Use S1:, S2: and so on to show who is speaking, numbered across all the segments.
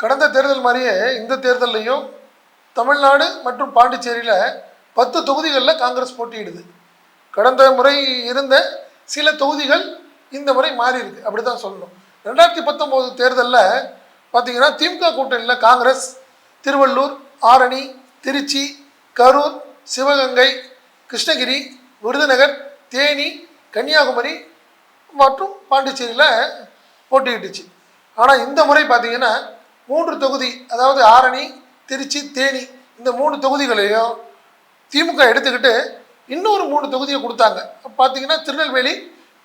S1: கடந்த தேர்தல் மாதிரியே இந்த தேர்தல்லையும் தமிழ்நாடு மற்றும் பாண்டிச்சேரியில் பத்து தொகுதிகளில் காங்கிரஸ் போட்டியிடுது. கடந்த முறை இருந்த சில தொகுதிகள் இந்த முறை மாறி இருக்கு. அப்படி தான் சொல்லணும். ரெண்டாயிரத்தி பத்தொம்போது தேர்தலில் பார்த்தீங்கன்னா திமுக கூட்டணியில் காங்கிரஸ் திருவள்ளூர் ஆரணி திருச்சி கரூர் சிவகங்கை கிருஷ்ணகிரி விருதுநகர் தேனி கன்னியாகுமரி மற்றும் பாண்டிச்சேரியில் போட்டியிட்டுச்சு. ஆனால் இந்த முறை பார்த்தீங்கன்னா மூன்று தொகுதி அதாவது ஆரணி திருச்சி தேனி இந்த மூணு தொகுதிகளையும் திமுக எடுத்துக்கிட்டு இன்னொரு மூணு தொகுதியை கொடுத்தாங்க. பார்த்தீங்கன்னா திருநெல்வேலி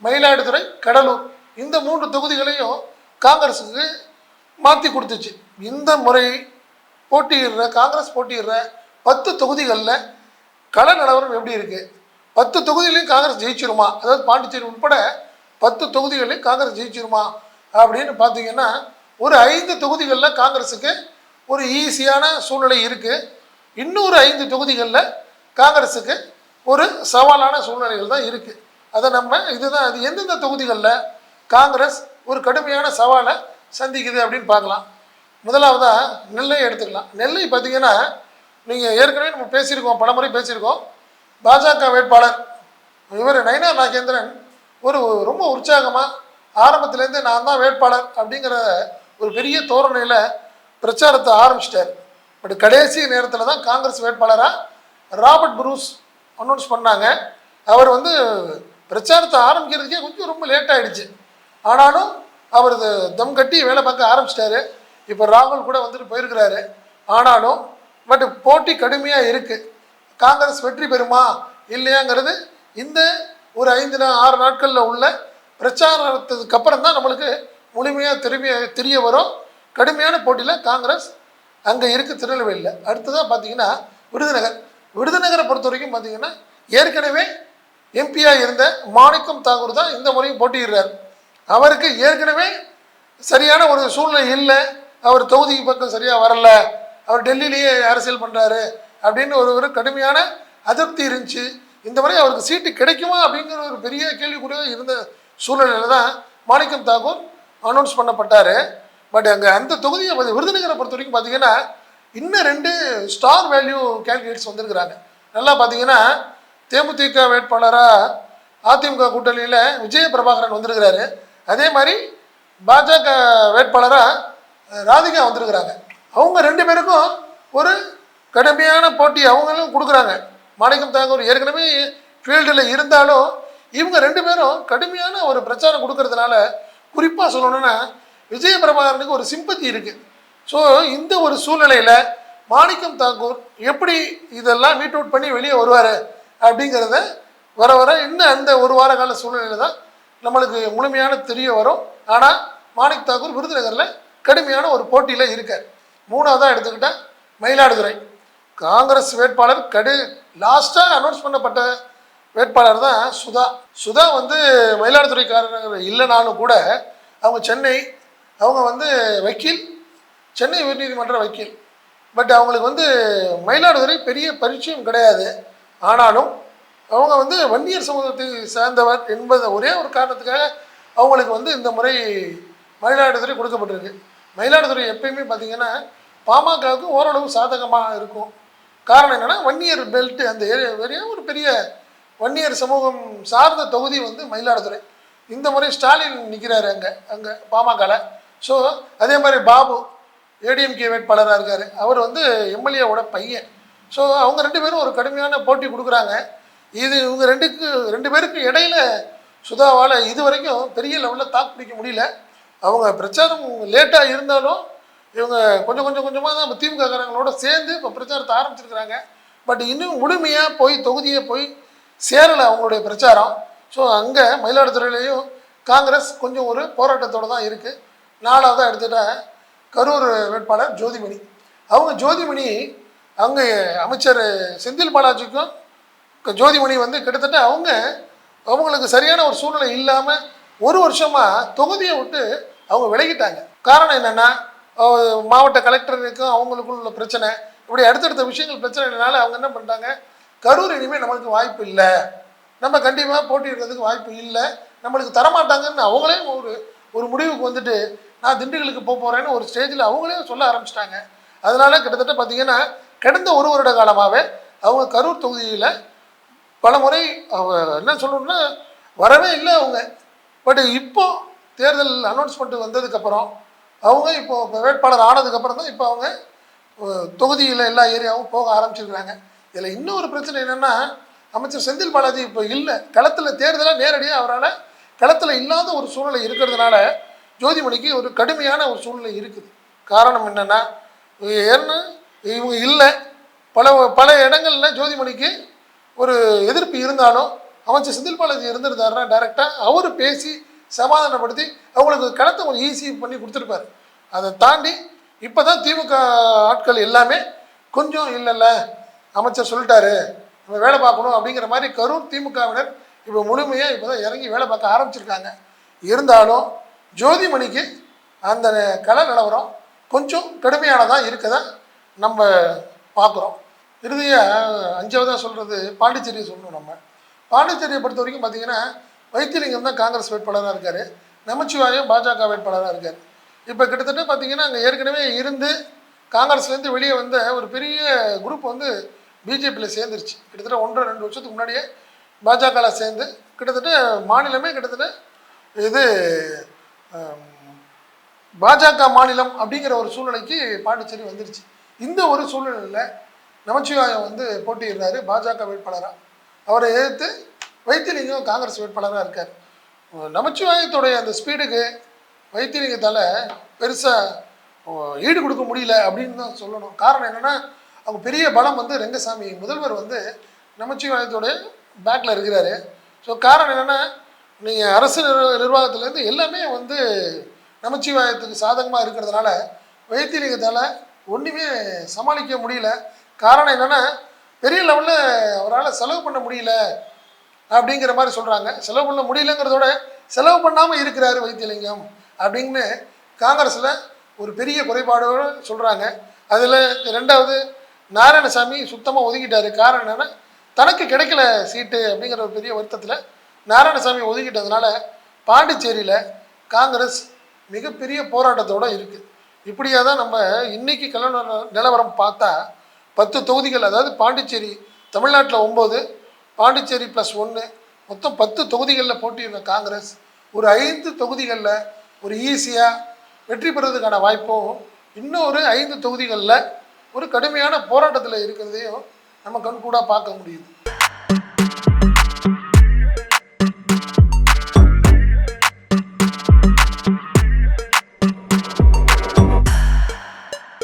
S1: மயிலாடுதுறை கடலூர். இந்த மூன்று தொகுதிகளையும் காங்கிரஸுக்கு மாற்றி கொடுத்துச்சு. இந்த முறை போட்டியிடுற காங்கிரஸ் போட்டியிடுற பத்து தொகுதிகளில் கள நிலவரம் எப்படி இருக்குது பத்து தொகுதிகளையும் காங்கிரஸ் ஜெயிச்சிருமா? அதாவது பாண்டிச்சேரி உட்பட பத்து தொகுதிகளையும் காங்கிரஸ் ஜெயிச்சிருமா? அப்படின்னு பார்த்தீங்கன்னா ஒரு ஐந்து தொகுதிகளில் காங்கிரஸுக்கு ஒரு ஈஸியான சூழ்நிலை இருக்குது இன்னொரு ஐந்து தொகுதிகளில் காங்கிரஸுக்கு ஒரு சவாலான சூழ்நிலைகள் தான் இருக்குது அதை நம்ம இதுதான் அது எந்தெந்த தொகுதிகளில் காங்கிரஸ் ஒரு கடுமையான சவாலை சந்திக்குது அப்படின்னு பார்க்கலாம். முதலாவதாக நெல்லை எடுத்துக்கலாம். நெல்லை பார்த்திங்கன்னா நீங்கள் ஏற்கனவே நம்ம பேசியிருக்கோம் பலமுறை பேசியிருக்கோம். பாஜக வேட்பாளர் இவர் நயனா நாகேந்திரன் ஒரு ரொம்ப உற்சாகமாக ஆரம்பத்துலேருந்து நான் தான் வேட்பாளர் அப்படிங்கிற ஒரு பெரிய தோரணையில் பிரச்சாரத்தை ஆரம்பிச்சிட்டார். பட் கடைசி நேரத்தில் தான் காங்கிரஸ் வேட்பாளராக ராபர்ட் புரூஸ் அனௌன்ஸ் பண்ணாங்க. அவர் வந்து பிரச்சாரத்தை ஆரம்பிக்கிறதுக்கே கொஞ்சம் ரொம்ப லேட் ஆகிடுச்சு ஆனாலும் அவர் தம் கட்டி வேலை பார்க்க ஆரம்பிச்சிட்டாரு. இப்போ ராகுல் கூட வந்துட்டு போயிருக்கிறாரு. ஆனாலும் பட் போட்டி கடுமையாக இருக்குது காங்கிரஸ் வெற்றி பெறுமா இல்லையாங்கிறது இந்த ஒரு ஐந்து நாள் ஆறு நாட்களில் உள்ள பிரச்சாரத்துக்கு அப்புறம் தான் நம்மளுக்கு முழுமையாக திரும்பிய தெரிய வரும். கடுமையான போட்டியில் காங்கிரஸ் அங்கே இருக்குது திருநெல்வேலியில். அடுத்ததாக பார்த்தீங்கன்னா விருதுநகர். விருதுநகரை பொறுத்த வரைக்கும் பார்த்தீங்கன்னா ஏற்கனவே எம்பியாக இருந்த மாணிக்கம் தாகூர் தான் இந்த முறையும் போட்டியிடுறார். அவருக்கு ஏற்கனவே சரியான ஒரு சூழ்நிலை இல்லை. அவர் தொகுதி பக்கம் சரியாக வரல. அவர் டெல்லியிலேயே அரசியல் பண்ணுறாரு அப்படின்னு ஒரு ஒரு கடுமையான அதிருப்தி இருந்துச்சு. இந்த முறை அவருக்கு சீட்டு கிடைக்குமா அப்படிங்கிற ஒரு பெரிய கேள்விக்குறியாக இருந்த சூழ்நிலையில் தான் மாணிக்கம் தாகூர் அனௌன்ஸ் பண்ணப்பட்டார். பட் அங்கே அந்த தொகுதியை வந்து விருதுநகரை பொறுத்த வரைக்கும் பார்த்தீங்கன்னா இன்னும் ரெண்டு ஸ்டார் வேல்யூ கேண்டிடேட்ஸ் வந்திருக்கிறாங்க. நல்லா பார்த்தீங்கன்னா தேமுதிக வேட்பாளராக அதிமுக கூட்டணியில் விஜய பிரபாகரன் வந்திருக்கிறாரு. அதே மாதிரி பாஜக வேட்பாளராக ராதிகா வந்திருக்கிறாங்க. அவங்க ரெண்டு பேருக்கும் ஒரு கடுமையான போட்டி அவங்களும் கொடுக்குறாங்க. மாணிக்கம் தாங்கூர் ஏற்கனவே ஃபீல்டில் இருந்தாலும் இவங்க ரெண்டு பேரும் கடுமையான ஒரு பிரச்சாரம் கொடுக்கறதுனால குறிப்பாக சொல்லணும்னா விஜய பிரபாகரனுக்கு ஒரு சிம்பத்தி இருக்குது ஸோ இந்த ஒரு சூழ்நிலையில் மாணிக்கம் தாக்கூர் எப்படி இதெல்லாம் மீட் அவுட் பண்ணி வெளியே வருவார் அப்படிங்கிறத வர வர இன்னும் அந்த ஒரு வார கால சூழ்நிலையில் தான் நம்மளுக்கு முழுமையான தெரிய வரும். ஆனால் மாணிக் தாக்கூர் விருதுநகரில் கடுமையான ஒரு போட்டியில் இருக்கார். மூணாவதாக எடுத்துக்கிட்டால் மயிலாடுதுறை. காங்கிரஸ் வேட்பாளர் கடு லாஸ்ட்டாக அனௌன்ஸ் பண்ணப்பட்ட வேட்பாளர் தான் சுதா. சுதா வந்து மயிலாடுதுறைக்காரங்க இல்லைனாலும் கூட அவங்க சென்னை அவங்க வந்து வக்கீல் சென்னை உயர்நீதிமன்ற வக்கீல். பட் அவங்களுக்கு வந்து மயிலாடுதுறை பெரிய பரிச்சயம் கிடையாது. ஆனாலும் அவங்க வந்து வன்னியர் சமூகத்தை சேர்ந்தவர் என்பது ஒரே ஒரு காரணத்துக்காக அவங்களுக்கு வந்து இந்த முறை மயிலாடுதுறை கொடுக்கப்பட்டிருக்கு. மயிலாடுதுறை எப்பயுமே பார்த்தீங்கன்னா பாமகவுக்கு ஓரளவு சாதகமாக இருக்கும். காரணம் என்னென்னா வன்னியர் பெல்ட் அந்த ஏரியா பெரிய ஒரு பெரிய வன்னியர் சமூகம் சார்ந்த தொகுதி வந்து மயிலாடுதுறை. இந்த முறை ஸ்டாலின் நிற்கிறாரு அங்கே அங்கே பாமகவில் ஸோ அதே மாதிரி பாபு ஏடிஎம்கே வேட்பாளராக இருக்கார். அவர் வந்து எம்எல்ஏவோட பையன். ஸோ அவங்க ரெண்டு பேரும் ஒரு கடுமையான போட்டி கொடுக்குறாங்க. இது இவங்க ரெண்டுக்கு ரெண்டு பேருக்கு இடையில சுதாவால் இது வரைக்கும் பெரிய லெவலில் தாக்கு பிடிக்க முடியல. அவங்க பிரச்சாரம் லேட்டாக இருந்தாலும் இவங்க கொஞ்சம் கொஞ்சம் கொஞ்சமாக தான் திமுக காரங்களோட சேர்ந்து இப்போ பிரச்சாரத்தை ஆரம்பிச்சிருக்கிறாங்க. பட் இன்னும் முழுமையாக போய் தொகுதியை போய் சேரலை அவங்களுடைய பிரச்சாரம். ஸோ அங்கே மயிலாடுதுறையிலையும் காங்கிரஸ் கொஞ்சம் ஒரு போராட்டத்தோடு தான் இருக்குது நாலாவதாக எடுத்துகிட்ட கரூர் வேட்பாளர் ஜோதிமணி. அவங்க ஜோதிமணி அங்கே அமைச்சர் செந்தில் பாலாஜிக்கும் ஜோதிமணி வந்து கிட்டத்தட்ட அவங்க அவங்களுக்கு சரியான ஒரு சூழ்நிலை இல்லாமல் ஒரு வருஷமாக தொகுதியை விட்டு அவங்க விலகிட்டாங்க. காரணம் என்னென்னா மாவட்ட கலெக்டருக்கும் அவங்களுக்குள்ள உள்ள பிரச்சனை. இப்படி அடுத்தடுத்த விஷயங்கள் பிரச்சனைனால அவங்க என்ன பண்ணிட்டாங்க? கரூர் இனிமேல் நம்மளுக்கு வாய்ப்பு இல்லை. நம்ம கண்டிப்பாக போட்டியிடுறதுக்கு வாய்ப்பு இல்லை. நம்மளுக்கு தரமாட்டாங்கன்னு அவங்களே ஒரு ஒரு முடிவுக்கு வந்துட்டு நான் திண்டுக்கலுக்கு போக போகிறேன்னு ஒரு ஸ்டேஜில் அவங்களே சொல்ல ஆரம்பிச்சிட்டாங்க. அதனால் கிட்டத்தட்ட பார்த்தீங்கன்னா கடந்த ஒரு வருட காலமாகவே அவங்க கரூர் தொகுதியில் பல முறை என்ன சொல்லணும்னா வரவே இல்லை அவங்க. பட் இப்போ தேர்தல் அனௌன்ஸ்மெண்ட் வந்ததுக்கப்புறம் அவங்க இப்போ வேட்பாளர் ஆனதுக்கப்புறம் தான் இப்போ அவங்க தொகுதியில் எல்லா ஏரியாவும் போக ஆரம்பிச்சிருக்கிறாங்க. இதில் இன்னொரு பிரச்சனை என்னென்னா அமைச்சர் செந்தில் பாலாஜி இப்போ இல்லை. களத்தில் தேர்தலாக நேரடியாக அவரால் களத்தில் இல்லாத ஒரு சூழ்நிலை இருக்கிறதுனால ஜோதிமணிக்கு ஒரு கடுமையான ஒரு சூழ்நிலை இருக்குது. காரணம் என்னென்னா ஏன்னு இவங்க இல்லை. பல பல இடங்களில் ஜோதிமணிக்கு ஒரு எதிர்ப்பு இருந்தாலும் அமைச்சர் செந்தில் பாலாஜி இருந்திருந்தாருன்னா டைரெக்டாக அவர் பேசி சமாதானப்படுத்தி அவங்களுக்கு களத்தை கொஞ்சம் ஈஸி பண்ணி கொடுத்துருப்பாரு. அதை தாண்டி இப்போ தான் திமுக ஆட்கள் எல்லாமே கொஞ்சம் இல்லைல்ல அமைச்சர் சொல்லிட்டாரு நம்ம வேலை பார்க்கணும் அப்படிங்கிற மாதிரி கரூர் திமுகவினர் இப்போ முழுமையாக இப்போ தான் இறங்கி வேலை பார்க்க ஆரம்பிச்சிருக்காங்க. இருந்தாலும் ஜோதிமணிக்கு அந்த கள நிலவரம் கொஞ்சம் கடுமையானதாக இருக்கதை நம்ம பார்க்குறோம். இறுதியாக அஞ்சாவதாக சொல்கிறது பாண்டிச்சேரியை சொல்லணும் நம்ம. பாண்டிச்சேரியை பொறுத்த வரைக்கும் பார்த்தீங்கன்னா வைத்தியலிங்கம் தான் காங்கிரஸ் வேட்பாளராக இருக்கார். நமச்சிவாயம் பாஜக வேட்பாளராக இருக்கார். இப்போ கிட்டத்தட்ட பார்த்தீங்கன்னா அங்கே ஏற்கனவே இருந்து காங்கிரஸ்லேருந்து வெளியே வந்த ஒரு பெரிய குரூப் வந்து பிஜேபியில் சேர்ந்துருச்சு. கிட்டத்தட்ட ஒன்றரை ரெண்டு வருஷத்துக்கு முன்னாடியே பாஜகவில் சேர்ந்து கிட்டத்தட்ட மாநிலமே கிட்டத்தட்ட இது பாஜக மாநிலம் அப்படிங்கிற ஒரு சூழ்நிலைக்கு பாண்டிச்சேரி வந்துருச்சு. இந்த ஒரு சூழ்நிலையில் நமச்சிவாயம் வந்து போட்டியிடுறாரு பாஜக வேட்பாளராக அவரை எதிர்த்து வைத்தியலிங்கம் காங்கிரஸ் வேட்பாளராக இருக்கார். நமச்சிவாயத்துடைய அந்த ஸ்பீடுக்கு வைத்தியலிங்கத்தால் பெருசாக ஈடு கொடுக்க முடியல அப்படின்னு தான் சொல்லணும். காரணம் என்னென்னா அவங்க பெரிய பலம் வந்து ரெங்கசாமி. முதல்வர் வந்து நமச்சிவாயத்தோடைய பேக்கில் இருக்கிறாரு. ஸோ காரணம் என்னென்னா நீங்கள் அரசு நிர்வாக நிர்வாகத்துலேருந்து எல்லாமே வந்து நமச்சிவாயத்துக்கு சாதகமாக இருக்கிறதுனால வைத்தியலிங்கத்தால் ஒன்றுமே சமாளிக்க முடியல. காரணம் என்னென்னா பெரிய லெவலில் அவரால் செலவு பண்ண முடியல அப்படிங்கிற மாதிரி சொல்கிறாங்க செலவு பண்ண முடியலங்கிறதோட செலவு பண்ணாமல் இருக்கிறாரு வைத்தியலிங்கம் அப்படின்னு காங்கிரஸில் ஒரு பெரிய குறைபாடோடு சொல்கிறாங்க அதில் ரெண்டாவது நாராயணசாமி சுத்தமாக ஒதுக்கிட்டாரு. காரணம் என்னென்னா தனக்கு கிடைக்கல சீட்டு அப்படிங்கிற ஒரு பெரிய வருத்தத்தில் நாராயணசாமி ஒதுக்கிட்டதுனால பாண்டிச்சேரியில் காங்கிரஸ் மிகப்பெரிய போராட்டத்தோடு இருக்குது இப்படியாக தான் நம்ம இன்றைக்கி கல்யாண நிலவரம் பார்த்தா பத்து தொகுதிகள் அதாவது பாண்டிச்சேரி தமிழ்நாட்டில் ஒம்பது பாண்டிச்சேரி ப்ளஸ் ஒன்று மொத்தம் பத்து தொகுதிகளில் போட்டியிடுற காங்கிரஸ் ஒரு ஐந்து தொகுதிகளில் ஒரு ஈஸியாக வெற்றி பெறுவதற்கான வாய்ப்பும் இன்னும் ஒரு ஐந்து தொகுதிகளில் ஒரு கடுமையான போராட்டத்தில் இருக்கிறதையும் நம்ம கண்கூடாக பார்க்க முடியுது.